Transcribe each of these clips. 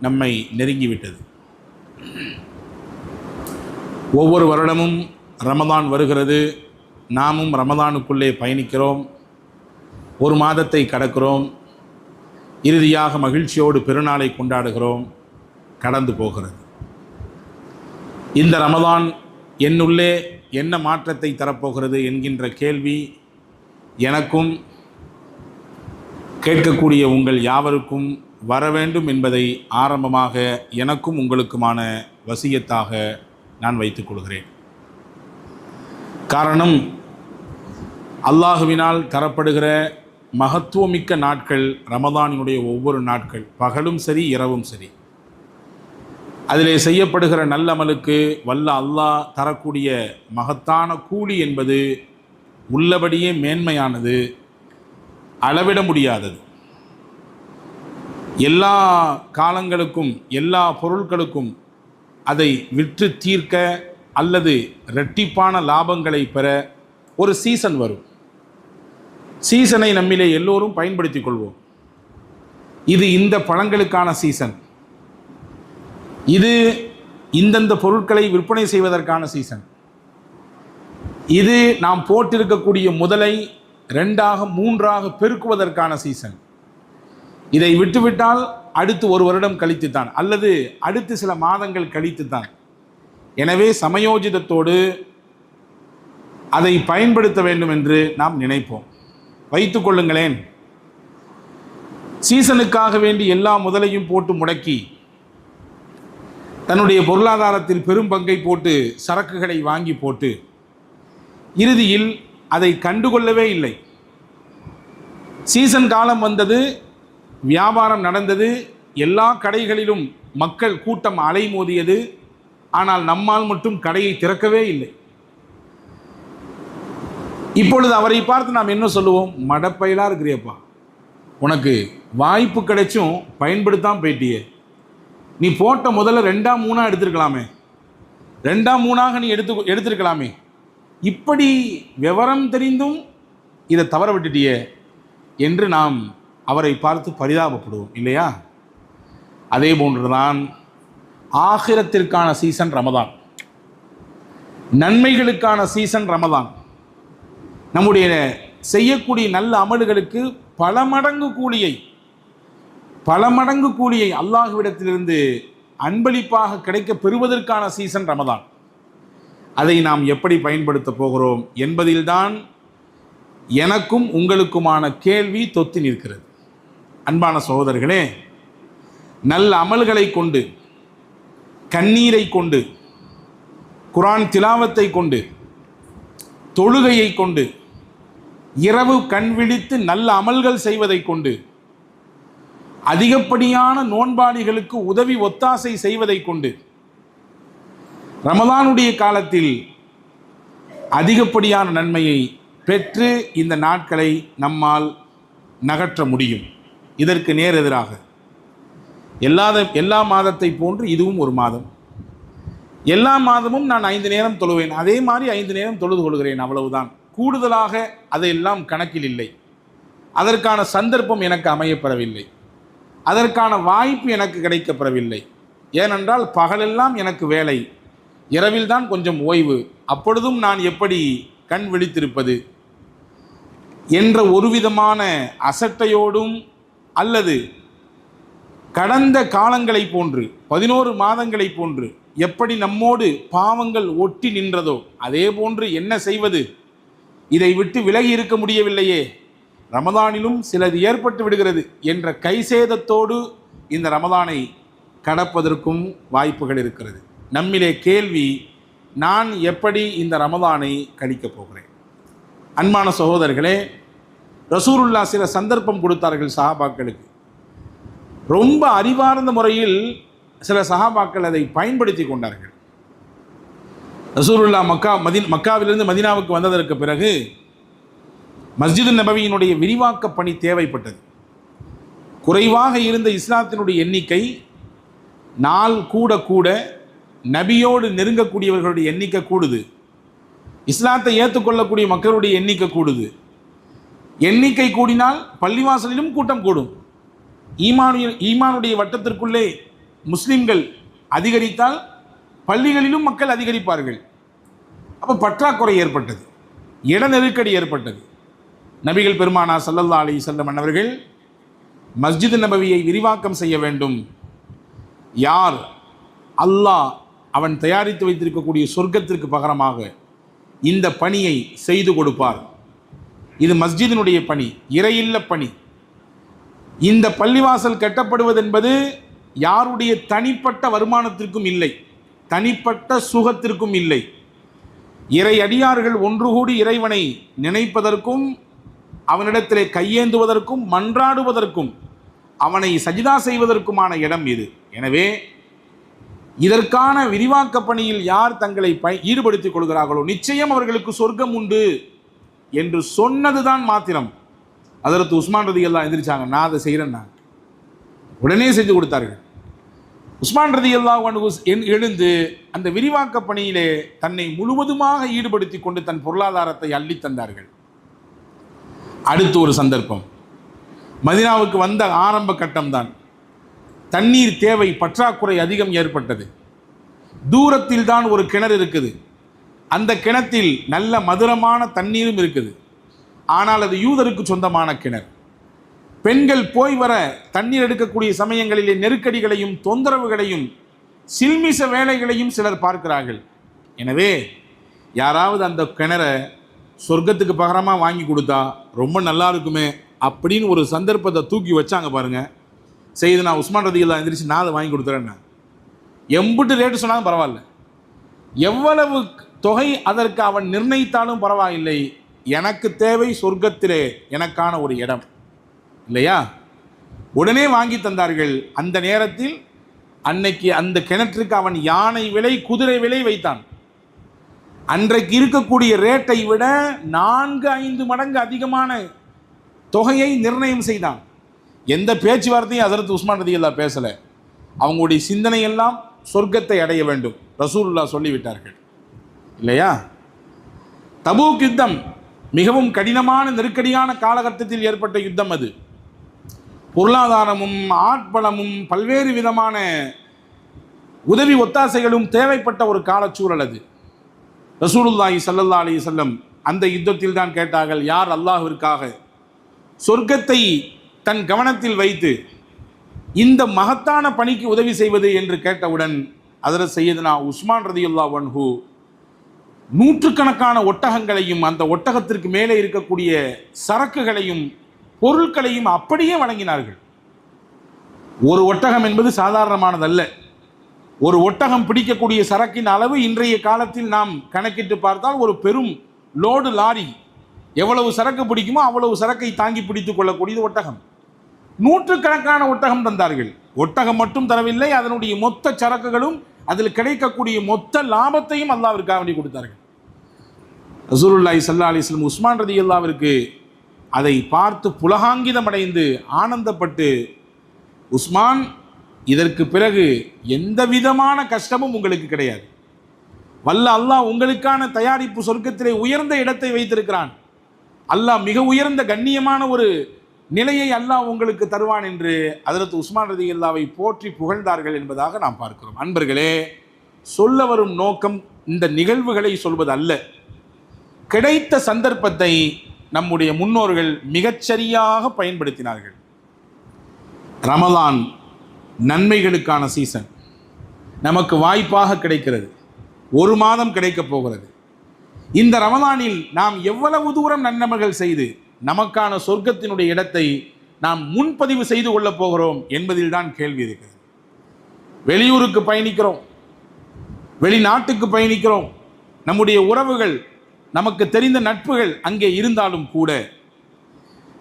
நம்மை நெருங்கிவிட்டது. ஒவ்வொரு வருடமும் ரமதான் வருகிறது. நாமும் ரமதானுக்குள்ளே பயணிக்கிறோம். ஒரு மாதத்தை கடக்கிறோம். இறுதியாக மகிழ்ச்சியோடு பெருநாளை கொண்டாடுகிறோம். கடந்து போகிறது. இந்த ரமதான் என்னுள்ளே என்ன மாற்றத்தை தரப்போகிறது என்கின்ற கேள்வி எனக்கும் கேட்கக்கூடிய உங்கள் யாவருக்கும் வர வேண்டும் என்பதை ஆரம்பமாக எனக்கும் உங்களுக்குமான வசியத்தாக நான் வைத்துக் கொள்கிறேன். காரணம் அல்லாஹுவினால் தரப்படுகிற மகத்துவமிக்க நாட்கள் ரமதானினுடைய ஒவ்வொரு நாட்கள் பகலும் சரி இரவும் சரி. அதிலே செய்யப்படுகிற நல்லமலுக்கு வல்ல அல்லாஹ் தரக்கூடிய மகத்தான கூலி என்பது உள்ளபடியே மேன்மையானது அளவிட முடியாதது. எல்லா காலங்களுக்கும் எல்லா பொருட்களுக்கும் அதை விற்று தீர்க்க அல்லது இரட்டிப்பான லாபங்களை பெற ஒரு சீசன் வரும். சீசனை நம்மிலே எல்லோரும் பயன்படுத்திக் கொள்வோம். இது இந்த பழங்களுக்கான சீசன். இது இந்தந்த பொருட்களை விற்பனை செய்வதற்கான சீசன். இது நாம் போட்டிருக்கக்கூடிய முதலை ரெண்டாக மூன்றாக பெருக்குவதற்கான சீசன். இதை விட்டுவிட்டால் அடுத்து ஒரு வருடம் கழித்து தான் அல்லது அடுத்து சில மாதங்கள் கழித்து தான் எனவே சமயோஜிதத்தோடு அதை பயன்படுத்த வேண்டும் என்று நாம் நினைப்போம். வைத்துக் கொள்ளுங்களேன். சீசனுக்காக வேண்டி எல்லா முதலையும் போட்டு முடக்கி தன்னுடைய பொருளாதாரத்தில் பெரும் பங்கை போட்டு சரக்குகளை வாங்கி போட்டு இறுதியில் அதை கண்டுகொள்ளவே இல்லை. சீசன் காலம் வந்தது வியாபாரம் நடந்தது எல்லா கடைகளிலும் மக்கள் கூட்டம் அலைமோதியது ஆனால் நம்மால் மட்டும் கடையை திறக்கவே இல்லை. இப்பொழுது அவரை பார்த்து நாம் என்ன சொல்லுவோம்? மடப்பையிலாக இருக்கிறியப்பா. உனக்கு வாய்ப்பு கிடைச்சும் பயன்படுத்தாமல் போயிட்டியே. நீ போட்ட முதல்ல ரெண்டாம் மூணாக எடுத்திருக்கலாமே. ரெண்டாம் மூணாக நீ எடுத்து எடுத்திருக்கலாமே. இப்படி விவரம் தெரிந்தும் இதை தவற விட்டுட்டியே என்று நாம் அவரை பார்த்து பரிதாபப்படுவோம் இல்லையா? அதே போன்றுதான் ஆகிரத்திற்கான சீசன் ரமதான். நன்மைகளுக்கான சீசன் ரமதான். நம்முடைய செய்யக்கூடிய நல்ல அமல்களுக்கு பல மடங்கு கூலியை பல மடங்கு கூலியை அல்லாஹுவிடத்திலிருந்து அன்பளிப்பாக கிடைக்க பெறுவதற்கான சீசன் ரமதான். அதை நாம் எப்படி பயன்படுத்த போகிறோம் என்பதில்தான் எனக்கும் உங்களுக்குமான கேள்வி தொத்தி நிற்கிறது. அன்பான சகோதரர்களே நல்ல அமல்களை கொண்டு கண்ணீரை கொண்டு குரான் திலாவத்தை கொண்டு தொழுகையை கொண்டு இரவு கண் விழித்து நல்ல அமல்கள் செய்வதை கொண்டு அதிகப்படியான நோன்பாளிகளுக்கு உதவி ஒத்தாசை செய்வதை கொண்டு ரமதானுடைய காலத்தில் அதிகப்படியான நன்மையை பெற்று இந்த நாட்களை நம்மால் நகற்ற முடியும். இதற்கு நேர் எதிராக. எல்லாத எல்லா மாதத்தை போன்று இதுவும் ஒரு மாதம். எல்லா மாதமும் நான் ஐந்து நேரம் தொழுவேன். அதே மாதிரி ஐந்து நேரம் தொழுது கொள்கிறேன் அவ்வளவுதான். கூடுதலாக அதையெல்லாம் கணக்கில் இல்லை. அதற்கான சந்தர்ப்பம் எனக்கு அமையப்பெறவில்லை. அதற்கான வாய்ப்பு எனக்கு கிடைக்கப்பெறவில்லை. ஏனென்றால் பகலெல்லாம் எனக்கு வேலை. இரவில்தான் கொஞ்சம் ஓய்வு. அப்பொழுதும் நான் எப்படி கண் விழித்திருப்பது? என்ற ஒரு விதமான அசட்டையோடும் அல்லது கடந்த காலங்களைப் போன்று பதினோரு மாதங்களைப் போன்று எப்படி நம்மோடு பாவங்கள் ஒட்டி நின்றதோ அதே போன்று என்ன செய்வது? இதை விட்டு விலகி இருக்க முடியவில்லையே. ரமதானிலும் சிலது ஏற்பட்டு விடுகிறது என்ற கைசேதத்தோடு இந்த ரமதானை கடப்பதற்கும் வாய்ப்புகள் இருக்கிறது. நம்மிலே கேள்வி நான் எப்படி இந்த ரமதானை கழிக்கப் போகிறேன்? அன்பான சகோதரர்களே ரசூருல்லா சில சந்தர்ப்பம் கொடுத்தார்கள் சஹாபாக்களுக்கு. ரொம்ப அறிவார்ந்த முறையில் சில சஹாபாக்கள் அதை பயன்படுத்தி கொண்டார்கள். ரசூருல்லா மக்கா மதின் மக்காவிலிருந்து மதினாவுக்கு வந்ததற்கு பிறகு மஸ்ஜிது நபவியினுடைய விரிவாக்க பணி தேவைப்பட்டது. குறைவாக இருந்த இஸ்லாத்தினுடைய எண்ணிக்கை நாள் கூட கூட நபியோடு நெருங்கக்கூடியவர்களுடைய எண்ணிக்கை கூடுது. இஸ்லாத்தை ஏற்றுக்கொள்ளக்கூடிய மக்களுடைய எண்ணிக்கை கூடுது. எண்ணிக்கை கூடினால் பள்ளிவாசலிலும் கூட்டம் கூடும். ஈமானுடைய ஈமானுடைய வட்டத்திற்குள்ளே முஸ்லிம்கள் அதிகரித்தால் பள்ளிகளிலும் மக்கள் அதிகரிப்பார்கள். அப்போ பற்றாக்குறை ஏற்பட்டது. இட நெருக்கடி ஏற்பட்டது. நபிகள் பெருமானா சல்லல்லா அலி செல்லம் அன்னவர்கள் மஸ்ஜித் நபவியை விரிவாக்கம் செய்ய வேண்டும். யார்? அல்லாஹ் அவன் தயாரித்து வைத்திருக்கக்கூடிய சொர்க்கத்திற்கு பகரமாக இந்த பணியை செய்து கொடுப்பார். இது மஸ்ஜிதினுடைய பணி இறையில்ல பணி. இந்த பள்ளிவாசல் கட்டப்படுவது என்பது யாருடைய தனிப்பட்ட வருமானத்திற்கும் இல்லை தனிப்பட்ட சுகத்திற்கும் இல்லை. இறை அடியார்கள் ஒன்று கூடி இறைவனை நினைப்பதற்கும் அவனிடத்திலே கையேந்துவதற்கும் மன்றாடுவதற்கும் அவனை சஜிதா செய்வதற்குமான இடம் இது. எனவே இதற்கான விரிவாக்க பணியில் யார் தங்களை ப ஈடுபடுத்திக் கொள்கிறார்களோ நிச்சயம் அவர்களுக்கு சொர்க்கம் உண்டு. என்று சொன்னதுதான் மாத்திரம். அதற்கு உஸ்மான் ரதி எல்லாம் எந்திரிச்சாங்க நான் அதை செய்கிறேன்னா உடனே செஞ்சு கொடுத்தார்கள். உஸ்மான் ரதி எல்லாம் எழுந்து அந்த விரிவாக்க பணியிலே தன்னை முழுவதுமாக ஈடுபடுத்தி கொண்டு தன் பொருளாதாரத்தை அள்ளி தந்தார்கள். அடுத்து ஒரு சந்தர்ப்பம். மதினாவுக்கு வந்த ஆரம்ப கட்டம்தான். தண்ணீர் தேவை பற்றாக்குறை அதிகம் ஏற்பட்டது. தூரத்தில் தான் ஒரு கிணறு இருக்குது. அந்த கிணத்தில் நல்ல மதுரமான தண்ணீரும் இருக்குது. ஆனால் அது யூதருக்கு சொந்தமான கிணறு. பெண்கள் போய் வர தண்ணீர் எடுக்கக்கூடிய சமயங்களிலே நெருக்கடிகளையும் தொந்தரவுகளையும் சில்மிச வேலைகளையும் சிலர் பார்க்கிறார்கள். எனவே யாராவது அந்த கிணறை சொர்க்கத்துக்கு பகரமாக வாங்கி கொடுத்தா ரொம்ப நல்லா இருக்குமே அப்படின்னு ஒரு சந்தர்ப்பத்தை தூக்கி வச்சாங்க பாருங்க. செய்து நான் உஸ்மான் ரதியெல்லாம் எந்திரிச்சு நான் அதை வாங்கி கொடுத்துறேன் எம்புட்டு ரேட்டு சொன்னாலும் பரவாயில்ல. எவ்வளவு தொகை அதற்கு அவன் நிர்ணயித்தாலும் பரவாயில்லை. எனக்கு தேவை சொர்க்கத்திலே எனக்கான ஒரு இடம். இல்லையா? உடனே வாங்கி தந்தார்கள். அந்த நேரத்தில் அன்னைக்கு அந்த கிணற்றுக்கு அவன் யானை விலை குதிரை விலை வைத்தான். அன்றைக்கு இருக்கக்கூடிய ரேட்டை விட நான்கு ஐந்து மடங்கு அதிகமான தொகையை நிர்ணயம் செய்தான். எந்த பேச்சுவார்த்தையும் அதற்கு உஸ்மான் ரதியல்லா பேசலை. அவங்களுடைய சிந்தனை எல்லாம் சொர்க்கத்தை அடைய வேண்டும். ரசூல்லா சொல்லிவிட்டார்கள். இல்லையா? தபூக் யுத்தம் மிகவும் கடினமான நெருக்கடியான காலகட்டத்தில் ஏற்பட்ட யுத்தம் அது. பொருளாதாரமும் ஆட்பலமும் பல்வேறு விதமான உதவி ஒத்தாசைகளும் தேவைப்பட்ட ஒரு காலச்சூழல் அது. ரசூலுல்லாஹி சல்லல்லா அலி செல்லம் அந்த யுத்தத்தில் தான் கேட்டார்கள் யார் அல்லாஹிற்காக சொர்க்கத்தை தன் கவனத்தில் வைத்து இந்த மகத்தான பணிக்கு உதவி செய்வது? என்று கேட்டவுடன் அதில் செய்யதுனா உஸ்மான் ரதியுல்லா வன்ஹூ நூற்றுக்கணக்கான ஒட்டகங்களையும் அந்த ஒட்டகத்திற்கு மேலே இருக்கக்கூடிய சரக்குகளையும் பொருட்களையும் அப்படியே வழங்கினார்கள். ஒரு ஒட்டகம் என்பது சாதாரணமானதல்ல. ஒரு ஒட்டகம் பிடிக்கக்கூடிய சரக்கின் அளவு இன்றைய காலத்தில் நாம் கணக்கிட்டு பார்த்தால் ஒரு பெரும் லோடு லாரி. எவ்வளவு சரக்கு பிடிக்குமோ அவ்வளவு சரக்கை தாங்கி பிடித்துக் கொள்ளக்கூடியது ஒட்டகம். நூற்றுக்கணக்கான ஒட்டகம் தந்தார்கள். ஒட்டகம் மட்டும் தரவில்லை அதனுடைய மொத்த சரக்குகளும் அதில் கிடைக்கக்கூடிய மொத்த லாபத்தையும் அல்லாவிற்காக வேண்டி கொடுத்தார்கள். ரசூலுல்லாஹி சல்லா அலைஹி உஸ்மான் உஸ்மான் ரதியல்லாவிற்கு அதை பார்த்து புலகாங்கிதம் அடைந்து ஆனந்தப்பட்டு உஸ்மான் இதற்கு பிறகு எந்த விதமான கஷ்டமும் உங்களுக்கு கிடையாது. வல்ல அல்லாஹ் உங்களுக்கான தயாரிப்பு சொர்க்கத்திலே உயர்ந்த இடத்தை வைத்திருக்கிறான். அல்லாஹ் மிக உயர்ந்த கண்ணியமான ஒரு நிலையை அல்லாஹ் உங்களுக்கு தருவான் என்று அதற்கு உஸ்மான் ரதி அல்லாவை போற்றி புகழ்ந்தார்கள் என்பதாக நாம் பார்க்கிறோம். அன்பர்களே சொல்ல வரும் நோக்கம் இந்த நிகழ்வுகளை சொல்வது அல்ல. கிடைத்த சந்தர்ப்பத்தை நம்முடைய முன்னோர்கள் மிகச்சரியாக பயன்படுத்தினார்கள். ரமலான் நன்மைகளுக்கான சீசன் நமக்கு வாய்ப்பாக கிடைக்கிறது. ஒரு மாதம் கிடைக்கப் போகிறது. இந்த ரமலானில் நாம் எவ்வளவு தூரம் நன்மைகள் செய்து நமக்கான சொர்க்கத்தினுடைய இடத்தை நாம் முன்பதிவு செய்து கொள்ளப் போகிறோம் என்பதில் தான் கேள்வி இருக்கிறது. வெளியூருக்கு பயணிக்கிறோம். வெளிநாட்டுக்கு பயணிக்கிறோம். நம்முடைய உறவுகள் நமக்கு தெரிந்த நட்புகள் அங்கே இருந்தாலும் கூட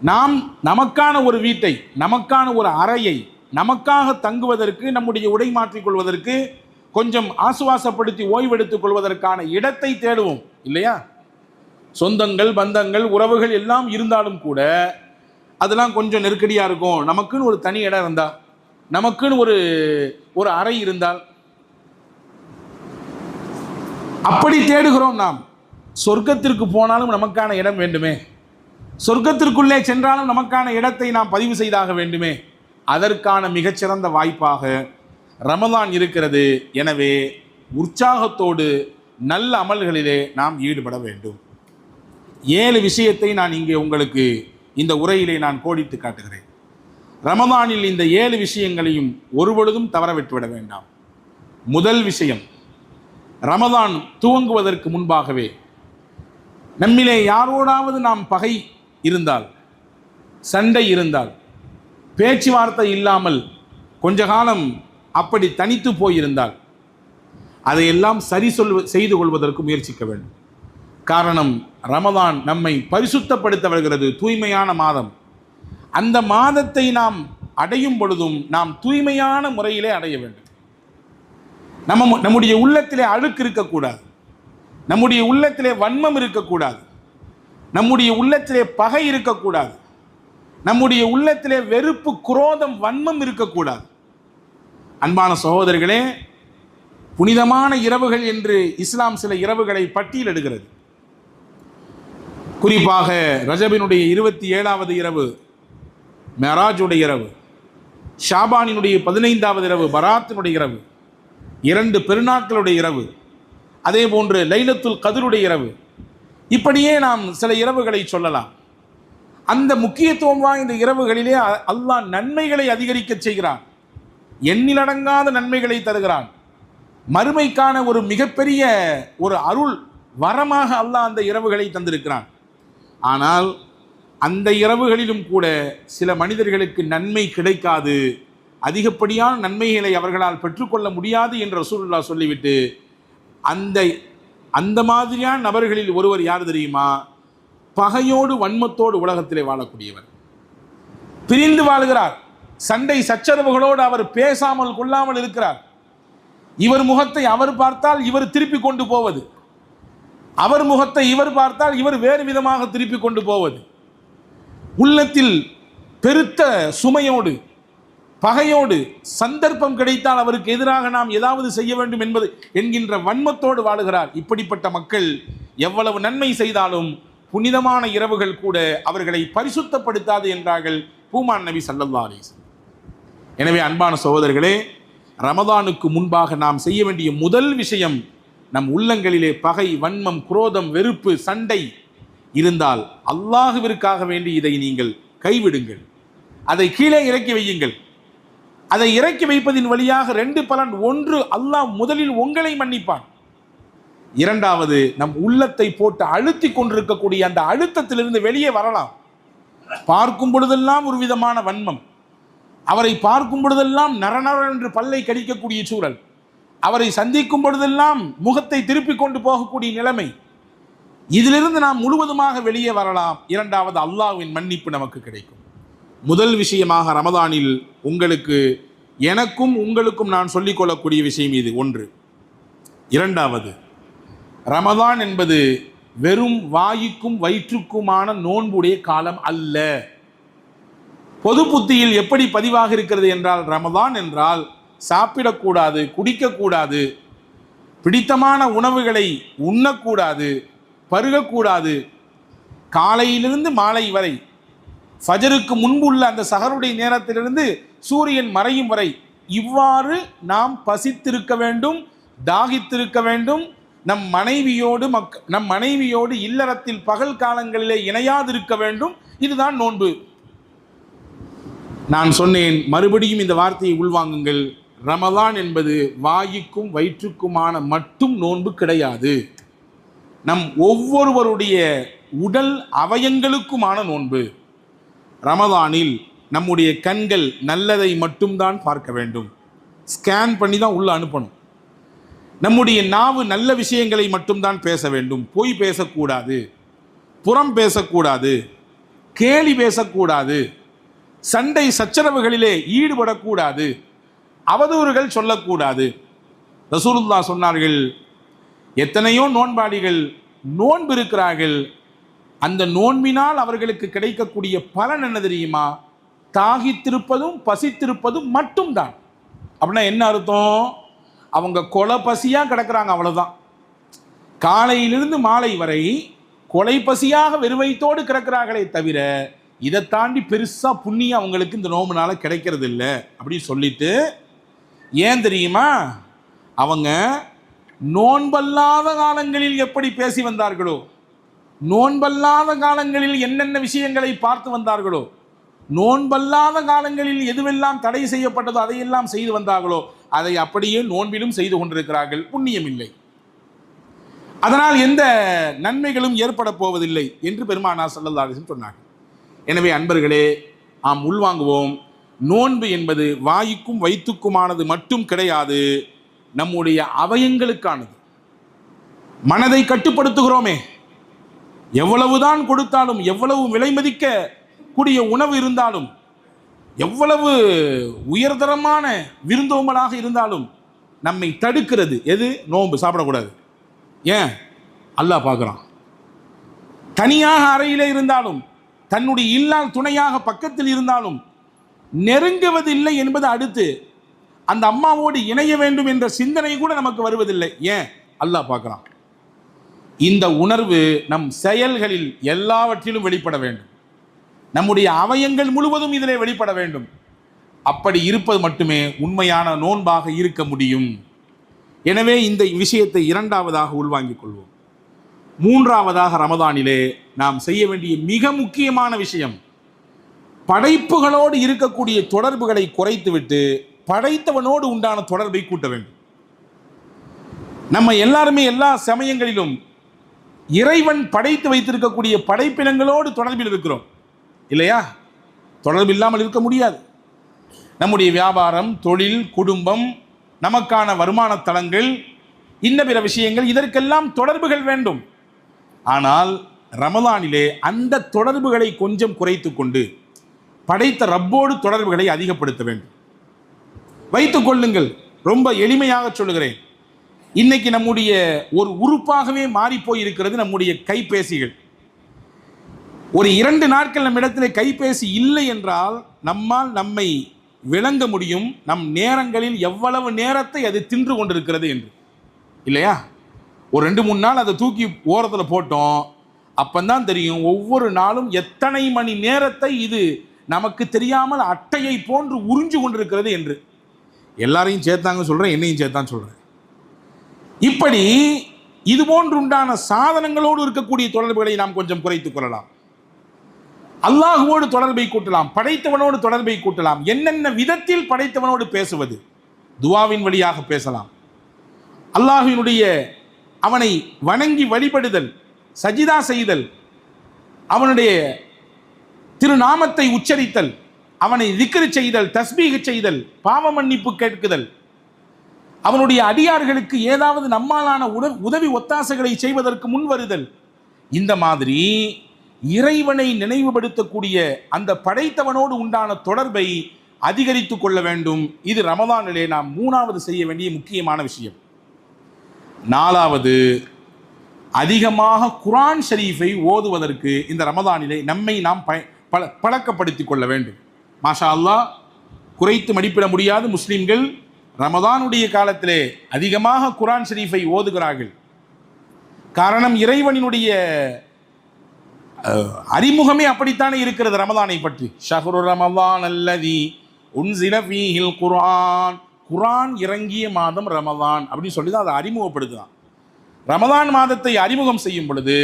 நாம் நமக்கான ஒரு வீட்டை நமக்கான ஒரு அறையை நமக்காக தங்குவதற்கு நம்முடைய உடை மாற்றிக் கொள்வதற்கு கொஞ்சம் ஆசுவாசப்படுத்தி ஓய்வெடுத்துக் கொள்வதற்கான இடத்தை தேடுவோம் இல்லையா? சொந்தங்கள் பந்தங்கள் உறவுகள் எல்லாம் இருந்தாலும் கூட அதெல்லாம் கொஞ்சம் நெருக்கடியாக இருக்கும். நமக்குன்னு ஒரு தனி இடம் இருந்தா நமக்குன்னு ஒரு ஒரு அறை இருந்தால் அப்படி தேடுகிறோம் நாம். சொர்க்கத்திற்கு போனாலும் நமக்கான இடம் வேண்டுமே. சொர்க்கத்திற்குள்ளே சென்றாலும் நமக்கான இடத்தை நாம் பதிவு செய்தாக வேண்டுமே. அதற்கான மிகச்சிறந்த வாய்ப்பாக ரமதான் இருக்கிறது. எனவே உற்சாகத்தோடு நல்ல அமல்களிலே நாம் ஈடுபட வேண்டும். ஏழு விஷயத்தை நான் இங்கே உங்களுக்கு இந்த உரையிலே நான் கோடிட்டு காட்டுகிறேன். ரமதானில் இந்த ஏழு விஷயங்களையும் ஒருபொழுதும் தவறவிட்டுவிட வேண்டாம். முதல் விஷயம் ரமதான் துவங்குவதற்கு முன்பாகவே நம்மிலே யாரோடாவது நாம் பகை இருந்தால் சண்டை இருந்தால் பேச்சுவார்த்தை இல்லாமல் கொஞ்ச காலம் அப்படி தனித்து போயிருந்தால் அதையெல்லாம் சரி சொல் செய்து கொள்வதற்கு முயற்சிக்க வேண்டும். காரணம் ரமதான் நம்மை பரிசுத்தப்படுத்த வருகிறது தூய்மையான மாதம். அந்த மாதத்தை நாம் அடையும் பொழுதும் நாம் தூய்மையான முறையிலே அடைய வேண்டும். நம்ம நம்முடைய உள்ளத்திலே அழுக்கு இருக்கக்கூடாது. நம்முடைய உள்ளத்திலே வன்மம் இருக்கக்கூடாது. நம்முடைய உள்ளத்திலே பகை இருக்கக்கூடாது. நம்முடைய உள்ளத்திலே வெறுப்பு குரோதம் வன்மம் இருக்கக்கூடாது. அன்பான சகோதரர்களே புனிதமான இரவுகள் என்று இஸ்லாம் சில இரவுகளை பட்டியலிடுகிறது. குறிப்பாக ரஜபினுடைய இருபத்தி ஏழாவது இரவு மெராஜுடைய இரவு ஷாபானினுடைய பதினைந்தாவது இரவு பராத்தினுடைய இரவு இரண்டு பெருநாட்களுடைய இரவு அதே போன்று லைலத்துல் கதிருடைய இரவு. இப்படியே நாம் சில இரவுகளை சொல்லலாம். அந்த முக்கியத்துவம் வாய்ந்த இரவுகளிலே அல்லாஹ் நன்மைகளை அதிகரிக்கச் செய்கிறான். எண்ணிலடங்காத நன்மைகளை தருகிறான். மறுமைக்கான ஒரு மிகப்பெரிய ஒரு அருள் வரமாக அல்லாஹ் அந்த இரவுகளை தந்திருக்கிறான். ஆனால் அந்த இரவுகளிலும் கூட சில மனிதர்களுக்கு நன்மை கிடைக்காது. அதிகப்படியான நன்மைகளை அவர்களால் பெற்றுக்கொள்ள முடியாது என்று ரசூல்லா சொல்லிவிட்டு அந்த அந்த மாதிரியான நபர்களில் ஒருவர் யார் தெரியுமா? பகையோடு வன்மத்தோடு உலகத்திலே வாழக்கூடியவர். பிரிந்து வாழ்கிறார். சண்டை சச்சரவுகளோடு அவர் பேசாமல் கொள்ளாமல் இருக்கிறார். இவர் முகத்தை அவர் பார்த்தால் இவர் திருப்பி கொண்டு போவது. அவர் முகத்தை இவர் பார்த்தால் இவர் வேறு விதமாக திருப்பி கொண்டு போவது. உள்ளத்தில் பெருத்த சுமையோடு பகையோடு சந்தர்ப்பம் கிடைத்தால் அவருக்கு எதிராக நாம் ஏதாவது செய்ய வேண்டும் என்பது என்கின்ற வன்மத்தோடு வாழுகிறார். இப்படிப்பட்ட மக்கள் எவ்வளவு நன்மை செய்தாலும் புனிதமான இரவுகள் கூட அவர்களை பரிசுத்தப்படுத்தாது என்றார்கள் பூமான் நபி சல்லல்லா அலிஸ் எனவே அன்பான சகோதரர்களே ரமதானுக்கு முன்பாக நாம் செய்ய வேண்டிய முதல் விஷயம் நம் உள்ளங்களிலே பகை வன்மம் குரோதம் வெறுப்பு சண்டை இருந்தால் அல்லாஹுவிற்காக வேண்டி இதை நீங்கள் கைவிடுங்கள். அதை கீழே இறக்கி வையுங்கள். அதை இறக்கி வைப்பதின் வழியாக ரெண்டு பலன். ஒன்று அல்லாஹ் முதலில் உங்களை மன்னிப்பான். இரண்டாவது நம் உள்ளத்தை போட்டு அழுத்தி கொண்டிருக்கக்கூடிய அந்த அழுத்தத்திலிருந்து வெளியே வரலாம். பார்க்கும் பொழுதெல்லாம் ஒரு விதமான வன்மம். அவரை பார்க்கும் பொழுதெல்லாம் நரநர என்று பல்லை கடிக்கக்கூடிய சூழல். அவரை சந்திக்கும் பொழுதெல்லாம் முகத்தை திருப்பிக் கொண்டு போகக்கூடிய நிலைமை. இதிலிருந்து நாம் முழுவதுமாக வெளியே வரலாம். இரண்டாவது அல்லாஹ்வின் மன்னிப்பு நமக்கு கிடைக்கும். முதல் விஷயமாக ரமதானில் உங்களுக்கு எனக்கும் உங்களுக்கும் நான் சொல்லிக் கொள்ளக்கூடிய விஷயம் இது. ஒன்று. இரண்டாவது ரமதான் என்பது வெறும் வாய்க்கும் வயிற்றுக்குமான நோன்புடைய காலம் அல்ல. பொது புத்தியில் எப்படி பதிவாக இருக்கிறது என்றால் ரமதான் என்றால் சாப்பிடக்கூடாது குடிக்கக்கூடாது பிடித்தமான உணவுகளை உண்ணக்கூடாது பருகக்கூடாது காலையிலிருந்து மாலை வரை ஃபஜருக்கு முன்புள்ள அந்த சகருடைய நேரத்திலிருந்து சூரியன் மறையும் வரை இவ்வாறு நாம் பசித்திருக்க வேண்டும் தாகித்திருக்க வேண்டும். நம் மனைவியோடு மக் நம் மனைவியோடு இல்லறத்தில் பகல் காலங்களிலே இணையாதிருக்க வேண்டும். இதுதான் நோன்பு. நான் சொன்னேன் மறுபடியும் இந்த வார்த்தையை உள்வாங்குங்கள். ரமலான் என்பது வாய்க்கும் வயிற்றுக்குமான மட்டும் நோன்பு கிடையாது. நம் ஒவ்வொருவருடைய உடல் அவயங்களுக்குமான நோன்பு. ரமதானில் நம்முடைய கண்கள் நல்லதை மட்டும்தான் பார்க்க வேண்டும். ஸ்கேன் பண்ணி தான் உள்ள அனுப்பணும். நம்முடைய நாவு நல்ல விஷயங்களை மட்டும்தான் பேச வேண்டும். பொய் பேசக்கூடாது. புறம் பேசக்கூடாது. கேலி பேசக்கூடாது. சண்டை சச்சரவுகளிலே ஈடுபடக்கூடாது. அவதூறுகள் சொல்லக்கூடாது. ரசூலுல்லா சொன்னார்கள் எத்தனையோ நோன்பாளிகள் நோன்பு இருக்கிறார்கள். அந்த நோன்பினால் அவர்களுக்கு கிடைக்கக்கூடிய பலன் என்ன தெரியுமா? தாகித்திருப்பதும் பசித்திருப்பதும் மட்டும்தான். அப்படின்னா என்ன அர்த்தம்? அவங்க கொலை பசியாக கிடக்கிறாங்க அவ்வளோதான் காலையிலிருந்து மாலை வரை கொலை பசியாக வெறுவைத்தோடு கிடக்கிறார்களே தவிர இதை தாண்டி பெருசாக புண்ணியம் அவங்களுக்கு இந்த நோம்புனால கிடைக்கிறது இல்லை அப்படின்னு சொல்லிட்டு ஏன் தெரியுமா? அவங்க நோன்பல்லாத காலங்களில் எப்படி பேசி வந்தார்களோ நோன்பல்லாத காலங்களில் என்னென்ன விஷயங்களை பார்த்து வந்தார்களோ நோன்பல்லாத காலங்களில் எதுவெல்லாம் தடை செய்யப்பட்டதோ அதையெல்லாம் செய்து வந்தார்களோ அதை அப்படியே நோன்பிலும் செய்து கொண்டிருக்கிறார்கள். புண்ணியம் இல்லை. அதனால் எந்த நன்மைகளும் ஏற்பட போவதில்லை என்று பெருமானா சல்லல்லா சொன்னார்கள். எனவே அன்பர்களே நாம் உள்வாங்குவோம். நோன்பு என்பது வாய்க்கும் வயிற்றுக்குமானது மட்டும் கிடையாது நம்முடைய அவயங்களுக்கானது. மனதை கட்டுப்படுத்துகிறோமே. எவ்வளவுதான் கொடுத்தாலும் எவ்வளவு விலை மதிக்க கூடிய உணவு இருந்தாலும் எவ்வளவு உயர்தரமான விருந்தோம்பலாக இருந்தாலும் நம்மை தடுக்கிறது. எது? நோன்பு. சாப்பிடக்கூடாது. ஏன்? அல்லாஹ் பார்க்குறான். தனியாக அறையிலே இருந்தாலும் தன்னுடைய இல்லால் துணையாக பக்கத்தில் இருந்தாலும் நெருங்குவதில்லை என்பது அடுத்து அந்த அம்மாவோடு இணைய வேண்டும் என்ற சிந்தனை கூட நமக்கு வருவதில்லை. ஏன்? அல்லாஹ் பார்க்கலாம் இந்த உணர்வு நம் செயல்களில் எல்லாவற்றிலும் வெளிப்பட வேண்டும். நம்முடைய அவயங்கள் முழுவதும் இதிலே வெளிப்பட வேண்டும். அப்படி இருப்பது மட்டுமே உண்மையான நோன்பாக இருக்க முடியும். எனவே இந்த விஷயத்தை இரண்டாவதாக உள்வாங்கிக் கொள்வோம். மூன்றாவதாக ரமதானிலே நாம் செய்ய வேண்டிய மிக முக்கியமான விஷயம் படைப்புகளோடு இருக்கக்கூடிய தொடர்புகளை குறைத்துவிட்டு படைத்தவனோடு உண்டான தொடர்பை கூட்ட வேண்டும். நம்ம எல்லாருமே எல்லா சமயங்களிலும் இறைவன் படைத்து வைத்திருக்கக்கூடிய படைப்பினங்களோடு தொடர்பில் இருக்கிறோம். இல்லையா? தொடர்பு இல்லாமல் இருக்க முடியாது. நம்முடைய வியாபாரம் தொழில் குடும்பம் நமக்கான வருமான தளங்கள் இன்ன பிற விஷயங்கள் இதற்கெல்லாம் தொடர்புகள் வேண்டும். ஆனால் ரமலானிலே அந்த தொடர்புகளை கொஞ்சம் குறைத்து கொண்டு படைத்த ரப்போடு தொடர்புகளை அதிகப்படுத்த வேண்டும். வைத்துக் கொள்ளுங்கள் ரொம்ப எளிமையாக சொல்லுகிறேன். இன்னைக்கு நம்முடைய ஒரு உறுப்பாகவே மாறிப்போயிருக்கிறது நம்முடைய கைபேசிகள். ஒரு இரண்டு நாட்கள் நம்மிடத்தில் கைபேசி இல்லை என்றால் நம்மால் நம்மை விளங்க முடியும். நம் நேரங்களில் எவ்வளவு நேரத்தை அது தின்று கொண்டிருக்கிறது என்று. இல்லையா? ஒரு ரெண்டு மூணு நாள் அதை தூக்கி ஓரத்தில் போட்டோம். அப்பந்தான் தெரியும் ஒவ்வொரு நாளும் எத்தனை மணி நேரத்தை இது நமக்கு தெரியாமல் அட்டையை போன்று உறிஞ்சு கொண்டிருக்கிறது என்று. எல்லாரையும் சேர்த்தாங்க சொல்கிறேன் என்னையும் சேர்த்தான் சொல்கிறேன் இப்படி இது போன்று உண்டான சாதனங்களோடு இருக்கக்கூடிய தொடர்புகளை நாம் கொஞ்சம் குறைத்துக் கொள்ளலாம். அல்லாஹுவோடு தொடர்பை கூட்டலாம் படைத்தவனோடு தொடர்பை கூட்டலாம் என்னென்ன விதத்தில் படைத்தவனோடு பேசுவது துவாவின் வழியாக பேசலாம். அல்லாஹுவினுடைய அவனை வணங்கி வழிபடுதல் சஜிதா செய்தல் அவனுடைய திருநாமத்தை உச்சரித்தல் அவனை திக்ரு செய்தல் தஸ்பீக செய்தல் பாவ மன்னிப்பு கேட்குதல். அவனுடைய அடியார்களுக்கு ஏதாவது நம்மாலான உட- உதவி ஒத்தாசைகளை செய்வதற்கு முன் வருதல். இந்த மாதிரி இறைவனை நினைவுபடுத்தக்கூடிய அந்த படைத்தவனோடு உண்டான தொடர்பை அதிகரித்து கொள்ள வேண்டும். இது ரமதானிலே நாம் மூணாவது செய்ய வேண்டிய முக்கியமான விஷயம். நாலாவது அதிகமாக குரான் ஷரீஃபை ஓதுவதற்கு இந்த ரமதானிலே நம்மை நாம் பய பழ பழக்கப்படுத்தி கொள்ள வேண்டும். மாஷா அல்லாஹ் குறைத்து மதிப்பிட முடியாத முஸ்லீம்கள். ரமதானுடைய காலத்திலே அதிகமாக குரான் ஷரீஃபை ஓதுகிறார்கள். காரணம் இறைவனினுடைய அறிமுகமே அப்படித்தானே இருக்கிறது ரமதானை பற்றி. ஷஹரு ரமதான் அல்லதி உன்சில குரான் குரான் இறங்கிய மாதம் ரமதான் அப்படின்னு சொல்லி தான் அதை அறிமுகப்படுத்துதான் ரமதான் மாதத்தை அறிமுகம் செய்யும் பொழுது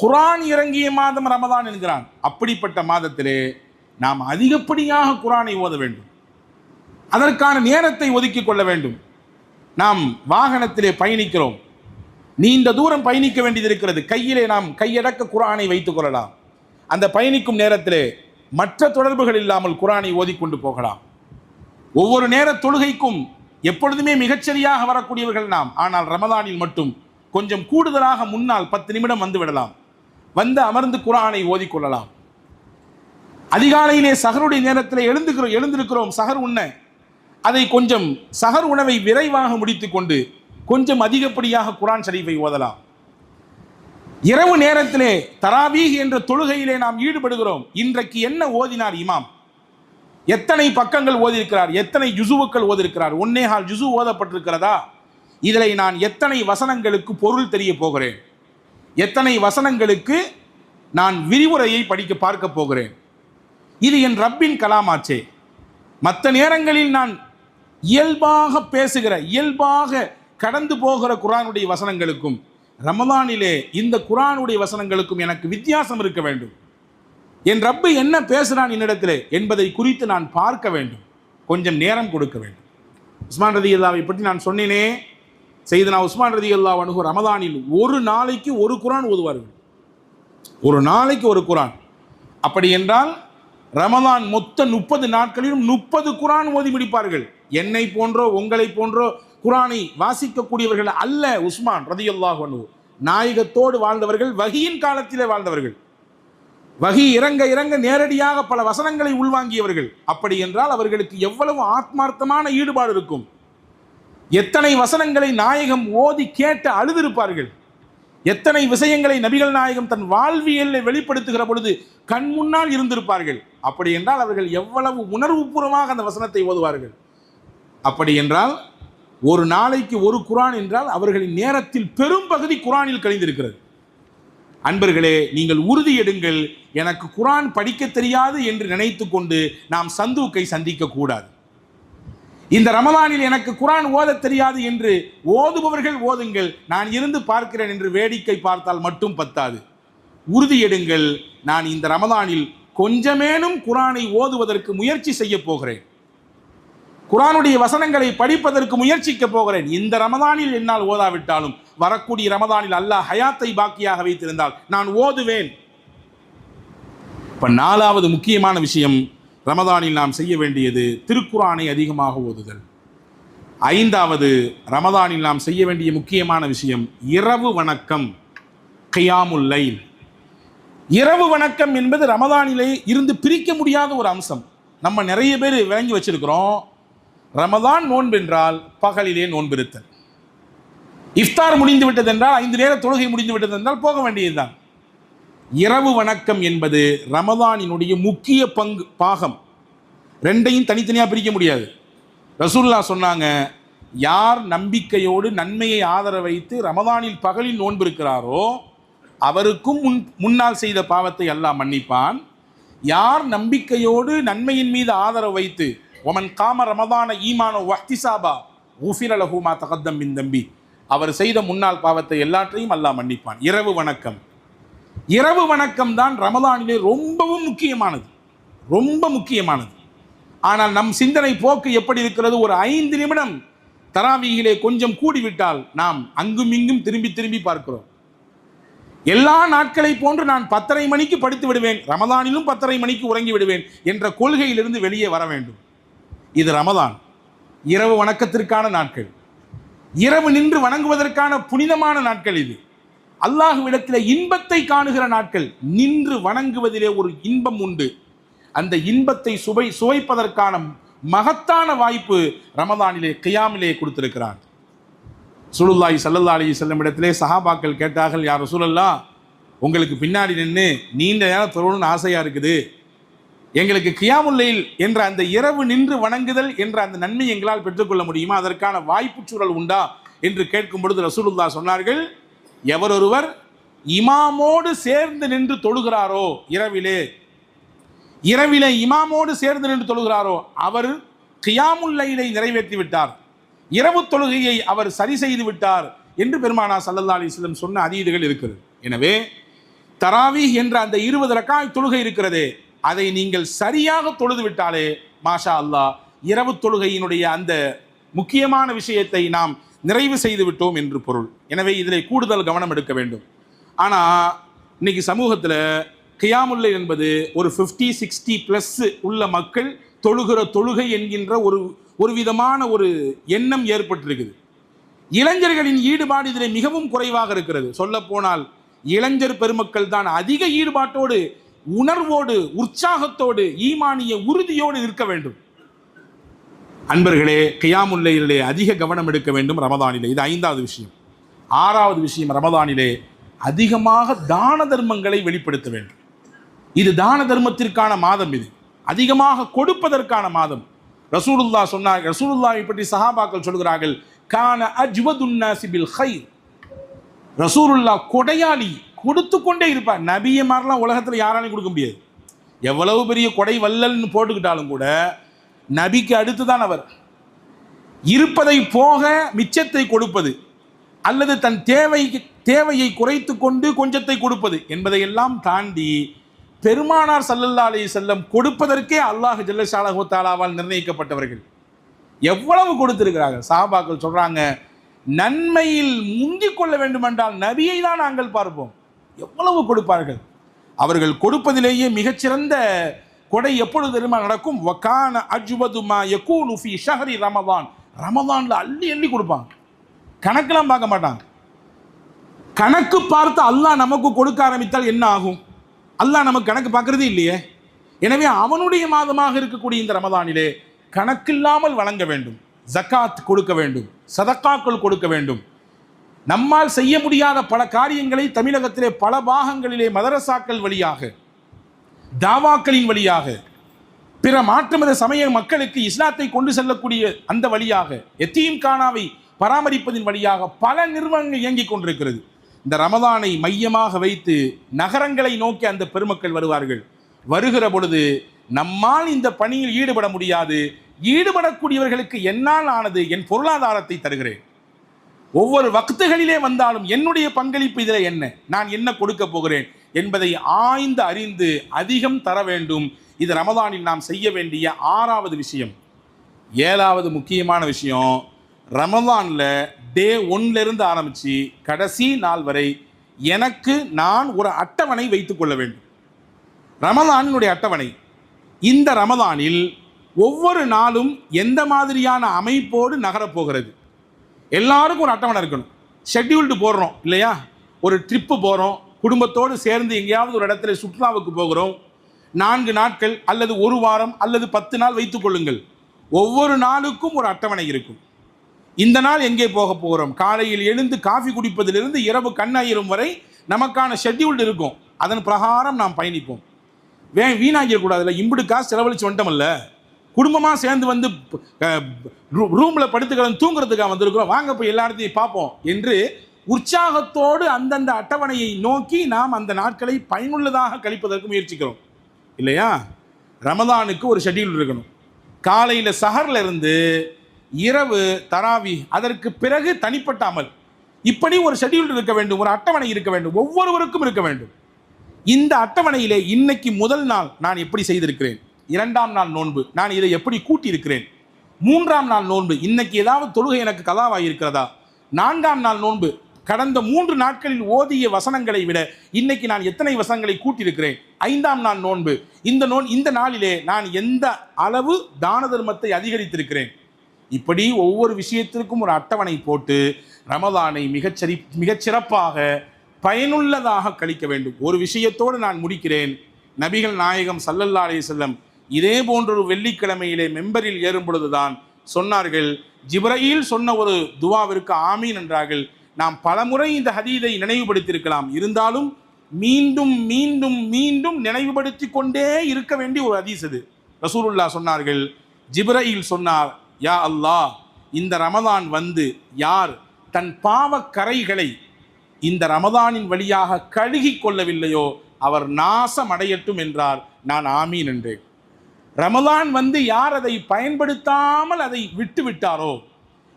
குரான் இறங்கிய மாதம் ரமதான் என்கிறான். அப்படிப்பட்ட மாதத்திலே நாம் அதிகப்படியாக குரானை ஓத வேண்டும். அதற்கான நேரத்தை ஒதுக்கி கொள்ள வேண்டும். நாம் வாகனத்திலே பயணிக்கிறோம். நீண்ட தூரம் பயணிக்க வேண்டியது இருக்கிறது கையிலே நாம் கையடக்க குரானை வைத்துக் கொள்ளலாம். அந்த பயணிக்கும் நேரத்திலே மற்ற தொடர்புகள் இல்லாமல் குரானை ஓதிக்கொண்டு போகலாம். ஒவ்வொரு நேர தொழுகைக்கும் எப்பொழுதுமே மிகச்சரியாக வரக்கூடியவர்கள் நாம். ஆனால் ரமதானில் மட்டும் கொஞ்சம் கூடுதலாக முன்னால் பத்து நிமிடம் வந்து விடலாம். வந்து அமர்ந்து குரானை ஓதிக்கொள்ளலாம் அதிகாலையிலே சகருடைய நேரத்தில் எழுந்துக்கிறோம் எழுந்திருக்கிறோம் சகர் உண்ண. அதை கொஞ்சம் சகர் உணவை விரைவாக முடித்துக்கொண்டு கொஞ்சம் அதிகப்படியாக குரான் ஷரீஃபை ஓதலாம். இரவு நேரத்திலே தராவீஹ் என்ற தொழுகையிலே நாம் ஈடுபடுகிறோம். இன்றைக்கு என்ன ஓதினார் இமாம்? எத்தனை பக்கங்கள் ஓதியிருக்கிறார்? எத்தனை ஜுசுவுக்கள் ஓதியிருக்கிறார்? ஒன்னேகால் ஜுசு ஓதப்பட்டிருக்கிறதா? இதில் நான் எத்தனை வசனங்களுக்கு பொருள் தெரிய போகிறேன். எத்தனை வசனங்களுக்கு நான் விரிவுரையை படிக்க பார்க்க போகிறேன்? இது என் ரப்பின் கலாமாச்சே. மற்ற நேரங்களில் நான் இயல்பாக பேசுகிற இயல்பாக கடந்து போகிற குரானுடைய வசனங்களுக்கும் ரமதானிலே இந்த குரானுடைய வசனங்களுக்கும் எனக்கு வித்தியாசம் இருக்க வேண்டும். என் ரப்பு என்ன பேசுகிறான் என்னிடத்திலே என்பதை குறித்து நான் பார்க்க வேண்டும். கொஞ்சம் நேரம் கொடுக்க வேண்டும். உஸ்மான் ரதி அல்லாவை பற்றி நான் சொன்னேனே செய்தனா உஸ்மான் ரதி அல்லா அணுகு ரமதானில் ஒரு நாளைக்கு ஒரு குரான் ஓதுவார்கள். ஒரு நாளைக்கு ஒரு குரான். அப்படி என்றால் ரமதான் மொத்த முப்பது நாட்களிலும் முப்பது குரான் ஓதி முடிப்பார்கள். என்னை போன்றோ உங்களை போன்றோ குரானை வாசிக்கக்கூடியவர்கள் அல்ல உஸ்மான் ரதியுல்லாஹ் அனு நாயகத்தோடு வாழ்ந்தவர்கள் வகியின் காலத்திலே வாழ்ந்தவர்கள். வகி இறங்க இறங்க நேரடியாக பல வசனங்களை உள்வாங்கியவர்கள். அப்படி என்றால் அவர்களுக்கு எவ்வளவு ஆத்மார்த்தமான ஈடுபாடு இருக்கும். எத்தனை வசனங்களை நாயகம் ஓதி கேட்டு அழுதிருப்பார்கள்? எத்தனை விஷயங்களை நபிகள் நாயகம் தன் வாழ்வியலில் வெளிப்படுத்துகிற பொழுது கண் முன்னால் இருந்திருப்பார்கள்? அப்படி என்றால் அவர்கள் எவ்வளவு உணர்வுபூர்வமாக அந்த வசனத்தை ஓதுவார்கள்? அப்படி என்றால் ஒரு நாளைக்கு ஒரு குரான் என்றால் அவர்களின் நேரத்தில் பெரும் பகுதி குரானில் கழிந்திருக்கிறது. அன்பர்களே நீங்கள் உறுதி எடுங்கள். எனக்கு குரான் படிக்க தெரியாது என்று நினைத்து கொண்டு நாம் சந்தூக்கை சந்திக்க கூடாது. இந்த ரமலானில் எனக்கு குரான் ஓதத் தெரியாது என்று ஓதுபவர்கள் ஓதுங்கள். நான் இருந்து பார்க்கிறேன் என்று வேடிக்கை பார்த்தால் மட்டும் பத்தாது. உறுதியெடுங்கள். நான் இந்த ரமலானில் கொஞ்சமேனும் குரானை ஓதுவதற்கு முயற்சி செய்ய போகிறேன். குரானுடைய வசனங்களை படிப்பதற்கு முயற்சிக்க போகிறேன். இந்த ரமதானில் என்னால் ஓதாவிட்டாலும் வரக்கூடிய ரமதானில் அல்லாஹ் ஹயாத்தை பாக்கியாக வைத்திருந்தால் நான் ஓதுவேன். இப்ப நாலாவது முக்கியமான விஷயம் ரமதானில் நாம் செய்ய வேண்டியது திருக்குரானை அதிகமாக ஓதுதல். ஐந்தாவது ரமதானில் நாம் செய்ய வேண்டிய முக்கியமான விஷயம் இரவு வணக்கம் கியாமுல் லைல். இரவு வணக்கம் என்பது ரமதானிலே இருந்து பிரிக்க முடியாத ஒரு அம்சம். நம்ம நிறைய பேர் விளங்கி வச்சிருக்கிறோம். ரமதான் நோன்பென்றால் பகலிலே நோன்பிருத்தல் இஃப்தார் முடிந்து விட்டது என்றால் ஐந்து நேர தொழுகை முடிந்து விட்டது என்றால் போக வேண்டியதுதான். இரவு வணக்கம் என்பது ரமதானினுடைய முக்கிய பங்கு பாகம். ரெண்டையும் தனித்தனியாக பிரிக்க முடியாது. ரசூல்லா சொன்னாங்க யார் நம்பிக்கையோடு நன்மையை ஆதர வைத்து ரமதானில் பகலில் நோன்பு இருக்கிறாரோ அவருக்கும் முன் முன்னால் செய்த பாவத்தை அல்லாஹ் மன்னிப்பான். யார் நம்பிக்கையோடு நன்மையின் மீது ஆதரவு வைத்து ஒமன் காம ரமதான ஈமானோ வஹ்திசாபா ஊஃபிரலஹூமா தகத்தம் பின் தம்பி. அவர் செய்த முன்னாள் பாவத்தை எல்லாற்றையும் அல்லாஹ் மன்னிப்பான். இரவு வணக்கம். இரவு வணக்கம் தான் ரமதானிலே ரொம்பவும் முக்கியமானது. ரொம்ப முக்கியமானது. ஆனால் நம் சிந்தனை போக்கு எப்படி இருக்கிறது? ஒரு ஐந்து நிமிடம் தராவியிலே கொஞ்சம் கூடிவிட்டால் நாம் அங்கும் இங்கும் திரும்பி திரும்பி பார்க்கிறோம். எல்லா நாட்களை போன்று நான் பத்தரை மணிக்கு படித்து விடுவேன். ரமதானிலும் பத்தரை மணிக்கு உறங்கி விடுவேன் என்ற கொள்கையிலிருந்து வெளியே வர வேண்டும். இது ரமதான் இரவு வணக்கத்திற்கான நாட்கள். இரவு நின்று வணங்குவதற்கான புனிதமான நாட்கள் இது. அல்லாஹுவிடத்தில் இன்பத்தை காணுகிற நாட்கள் நின்று வணங்குவதிலே ஒரு இன்பம் உண்டு. அந்த இன்பத்தை சுவை சுவைப்பதற்கான மகத்தான வாய்ப்பு ரமதானிலே கியாமிலே கொடுத்திருக்கிறார். சுலுல்லாய் சல்லல்லா அலி செல்லும் இடத்திலே சஹாபாக்கள் கேட்டார்கள் யார் சூழல்லா உங்களுக்கு பின்னாடி நின்று நீண்ட நேரம் தொழணும்னு ஆசையாக இருக்குது. எங்களுக்கு கியாமுல்லையில் என்ற அந்த இரவு நின்று வணங்குதல் என்ற அந்த நன்மை எங்களால் பெற்றுக்கொள்ள முடியுமா? அதற்கான வாய்ப்பு சூழல் உண்டா? என்று கேட்கும் பொழுது ரசூலுல்லா சொன்னார்கள் எவரொருவர் இமாமோடு சேர்ந்து நின்று தொழுகிறாரோ இரவிலே இரவிலே இமாமோடு சேர்ந்து நின்று தொழுகிறாரோ அவர் கியாமுல்லைலை நிறைவேற்றி விட்டார். இரவு தொழுகையை அவர் சரி செய்து விட்டார் என்று பெருமானா சல்லல்லா அலிஸ்லம் சொன்ன அதீதுகள் இருக்கிறது. எனவே தராவி என்ற அந்த இருபது ரக்காய் தொழுகை இருக்கிறதே அதை நீங்கள் சரியாக தொழுது விட்டாலே மாஷா அல்லாஹ் இரவு தொழுகையினுடைய அந்த முக்கியமான விஷயத்தை நாம் நிறைவு செய்து விட்டோம் என்று பொருள். எனவே இதில் கூடுதல் கவனம் எடுக்க வேண்டும். ஆனால் இன்னைக்கு சமூகத்தில் கியாமுல்லை என்பது ஒரு ஃபிஃப்டி சிக்ஸ்டி ப்ளஸ் உள்ள மக்கள் தொழுகிற தொழுகை என்கின்ற ஒரு ஒரு விதமான ஒரு எண்ணம் ஏற்பட்டிருக்குது. இளைஞர்களின் ஈடுபாடு இதில் மிகவும் குறைவாக இருக்கிறது. சொல்ல போனால் இளைஞர் பெருமக்கள் தான் அதிக ஈடுபாட்டோடு உணர்வோடு உற்சாகத்தோடு ஈமானிய உறுதியோடு இருக்க வேண்டும். அன்பர்களே கியாமுல்லையிலே அதிக கவனம் எடுக்க வேண்டும் ரமதானிலே. இது ஐந்தாவது விஷயம். ஆறாவது விஷயம் ரமதானிலே அதிகமாக தான தர்மங்களை வெளிப்படுத்த வேண்டும். இது தான தர்மத்திற்கான மாதம் இது. அதிகமாக கொடுப்பதற்கான மாதம். ரசூலுல்லா சொன்னார் ரசூலுல்லாவை பற்றி சஹாபாக்கள் சொல்கிறார்கள் கான அஜ்வதுன்னாசிபில் ஹைர் ரசூலுல்லா கொடையாளி கொடுத்து கொண்டே இருப்பார். நபியை மாதிரிலாம் உலகத்தில் யாராலையும் கொடுக்க முடியாது. எவ்வளவு பெரிய கொடை வள்ளல்னு போட்டுக்கிட்டாலும் கூட நபிக்கு அடுத்து தான் அவர். இருப்பதை போக மிச்சத்தை கொடுப்பது அல்லது தன் தேவை தேவையை குறைத்து கொண்டு கொஞ்சத்தை கொடுப்பது என்பதையெல்லாம் தாண்டி பெருமானார் சல்லல்லா அலி செல்லம் கொடுப்பதற்கே அல்லாஹ் ஜல்லஷாலஹு தாலாவால் நிர்ணயிக்கப்பட்டவர்கள். எவ்வளவு கொடுத்திருக்கிறார்கள்? சாபாக்கள் சொல்றாங்க நன்மையில் முந்திக் கொள்ள வேண்டுமென்றால் நபியை தான் நாங்கள் பார்ப்போம். எவ்வளவு கொடுப்பார்கள்? அவர்கள் கொடுப்பதிலேயே மிகச்சிறந்த கொடை எப்பொழுது தெரியுமா நடக்கும்? வக்கான அஜ்வதுமா யகூனு ஃபி ஷஹரி ரமதான். ரமதானில் அள்ளி அள்ளி கொடுப்பாங்க. கணக்கெல்லாம் பார்க்க மாட்டாங்க. கணக்கு பார்த்து அல்லாஹ் நமக்கு கொடுக்க ஆரம்பித்தால் என்ன ஆகும்? அல்லாஹ் நமக்கு கணக்கு பார்க்குறது இல்லையே. எனவே அவனுடைய மாதமாக இருக்கக்கூடிய இந்த ரமதானிலே கணக்கில்லாமல் வழங்க வேண்டும். ஜக்காத் கொடுக்க வேண்டும். சதக்காக்கள் கொடுக்க வேண்டும். நம்மால் செய்ய முடியாத பல காரியங்களை தமிழகத்திலே பல பாகங்களிலே மதரசாக்கள் வழியாக தாவாக்களின் வழியாக பிற மாற்று மத சமய மக்களுக்கு இஸ்லாத்தை கொண்டு செல்லக்கூடிய அந்த வழியாக எத்தீம் கானாவை பராமரிப்பதின் வழியாக பல நிறுவனங்கள் இயங்கிக் கொண்டிருக்கிறது. இந்த ரமதானை மையமாக வைத்து நகரங்களை நோக்கி அந்த பெருமக்கள் வருவார்கள். வருகிற பொழுது நம்மால் இந்த பணியில் ஈடுபட முடியாது. ஈடுபடக்கூடியவர்களுக்கு என்னால் ஆனது என் பொருளாதாரத்தை தருகிறேன். ஒவ்வொரு வக்துகளிலே வந்தாலும் என்னுடைய பங்களிப்பு இதில் என்ன? நான் என்ன கொடுக்க போகிறேன்? என்பதை ஆய்ந்து அறிந்து அதிகம் தர வேண்டும். இது ரமதானில் நாம் செய்ய வேண்டிய ஆறாவது விஷயம். ஏழாவது முக்கியமான விஷயம் ரமதானில் டே ஒன்லேருந்து ஆரம்பித்து கடைசி நாள் வரை எனக்கு நான் ஒரு அட்டவணை வைத்துக்கொள்ள வேண்டும். ரமதானினுடைய அட்டவணை. இந்த ரமதானில் ஒவ்வொரு நாளும் எந்த மாதிரியான அமைப்போடு நகரப்போகிறது எல்லாருக்கும் ஒரு அட்டவணை இருக்கணும். ஷெட்யூல்டு போடுறோம் இல்லையா? ஒரு ட்ரிப்பு போகிறோம் குடும்பத்தோடு சேர்ந்து எங்கேயாவது ஒரு இடத்துல சுற்றுலாவுக்கு போகிறோம். நான்கு நாட்கள் அல்லது ஒரு வாரம் அல்லது பத்து நாள் வைத்துக் கொள்ளுங்கள். ஒவ்வொரு நாளுக்கும் ஒரு அட்டவணை இருக்கும். இந்த நாள் எங்கே போக போகிறோம்? காலையில் எழுந்து காஃபி குடிப்பதிலிருந்து இரவு கண்ணாயிரும் வரை நமக்கான ஷெட்யூல்டு இருக்கும். அதன் பிரகாரம் நாம் பயணிப்போம். வே வீணாகிடக்கூடாதுல்ல இம்புடு காசு செலவழிச்சு வந்துட்டோம்ல. குடும்பமாக சேர்ந்து வந்து ரூமில் படுத்துக்கிறோம் தூங்குறதுக்காக வந்திருக்கிறோம். வாங்க போய் எல்லா இடத்தையும் பார்ப்போம் என்று உற்சாகத்தோடு அந்தந்த அட்டவணையை நோக்கி நாம் அந்த நாட்களை பயனுள்ளதாக கழிப்பதற்கு முயற்சிக்கிறோம். இல்லையா? ரமதானுக்கு ஒரு ஷெட்யூல் இருக்கணும். காலையில் சஹரில் இருந்து இரவு தராவி அதற்கு பிறகு தனிப்பட்ட அமல். இப்படி ஒரு ஷெட்யூல் இருக்க வேண்டும் ஒரு அட்டவணை இருக்க வேண்டும் ஒவ்வொருவருக்கும் இருக்க வேண்டும். இந்த அட்டவணையிலே இன்னைக்கு முதல் நாள் நான் எப்படி செய்திருக்கிறேன்? இரண்டாம் நாள் நோன்பு நான் இதை எப்படி கூட்டியிருக்கிறேன்? மூன்றாம் நாள் நோன்பு இன்னைக்கு ஏதாவது தொழுகை எனக்கு கதாவாக இருக்கிறதா நான்காம் நாள் நோன்பு கடந்த மூன்று நாட்களில் ஓதிய வசனங்களை விட இன்னைக்கு நான் எத்தனை வசனங்களை கூட்டியிருக்கிறேன்? ஐந்தாம் நாள் நோன்பு. இந்த நோன் இந்த நாளிலே நான் எந்த அளவு தான தர்மத்தை அதிகரித்திருக்கிறேன்? இப்படி ஒவ்வொரு விஷயத்திற்கும் ஒரு அட்டவணை போட்டு ரமதானை மிகச்சரி மிகச்சிறப்பாக பயனுள்ளதாக கழிக்க வேண்டும். ஒரு விஷயத்தோடு நான் முடிக்கிறேன். நபிகள் நாயகம் சல்லல்லா அலைஹி செல்லம் இதே போன்றொரு வெள்ளிக்கிழமையிலே மெம்பரில் ஏறும் பொழுதுதான் சொன்னார்கள் ஜிப்ரயில் சொன்ன ஒரு துவாவிற்கு ஆமீன் என்றார்கள். நாம் பலமுறை இந்த ஹதீதை நினைவுபடுத்தியிருக்கலாம். இருந்தாலும் மீண்டும் மீண்டும் மீண்டும் நினைவுபடுத்தி கொண்டே இருக்க வேண்டிய ஒரு ஹதீஸ் இது ரசூலுல்லா சொன்னார்கள் ஜிப்ரயில் சொன்னார் யா அல்லாஹ் இந்த ரமதான் வந்து யார் தன் பாவக்கரைகளை இந்த ரமதானின் வழியாக கழுகி கொள்ளவில்லையோ அவர் நாசம் அடையட்டும் என்றார். நான் ஆமீன் என்றேன். ரமதான் வந்து யார் அதை பயன்படுத்தாமல் அதை விட்டு விட்டாரோ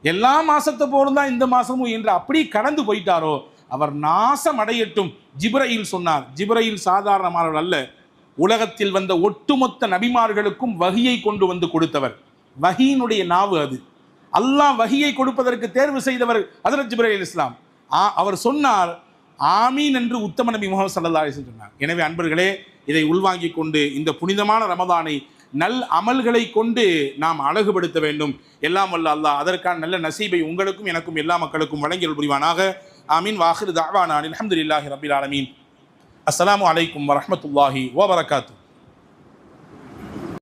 எல்லா மாசத்தை போலும் தான் இந்த மாசமும் என்று அப்படி கடந்து போயிட்டாரோ அவர் நாசம் அடையட்டும் ஜிப்ரயில் சொன்னார். ஜிப்ரயில் சாதாரணமானவர் அல்ல. உலகத்தில் வந்த ஒட்டுமொத்த நபிமார்களுக்கும் வகியை கொண்டு வந்து கொடுத்தவர். வகியினுடைய நாவு அது. அல்லாஹ் வகியை கொடுப்பதற்கு தேர்வு செய்தவர் ஹதரத் ஜிப்ரயில் இஸ்லாம் ஆ அவர் சொன்னார் ஆமீன் என்று உத்தம நபி முகமது சல்லா சொன்னார். எனவே அன்பர்களே இதை உள்வாங்கிக் கொண்டு இந்த புனிதமான ரமதானை நல் அமல்களை கொண்டு நாம் அழகுபடுத்த வேண்டும். எல்லாம் வல்ல அல்லாஹ் அதற்கான நல்ல நசீபை உங்களுக்கும் எனக்கும் எல்லா மக்களுக்கும் வழங்கியல் புரிவானாக. ஆமீன். வாஹிர் தாவானான் அலமதுல்லாஹி ரபில் ஆலமீன். அஸ்ஸலாமு அலைக்கும் ஓ வபரகாத்து.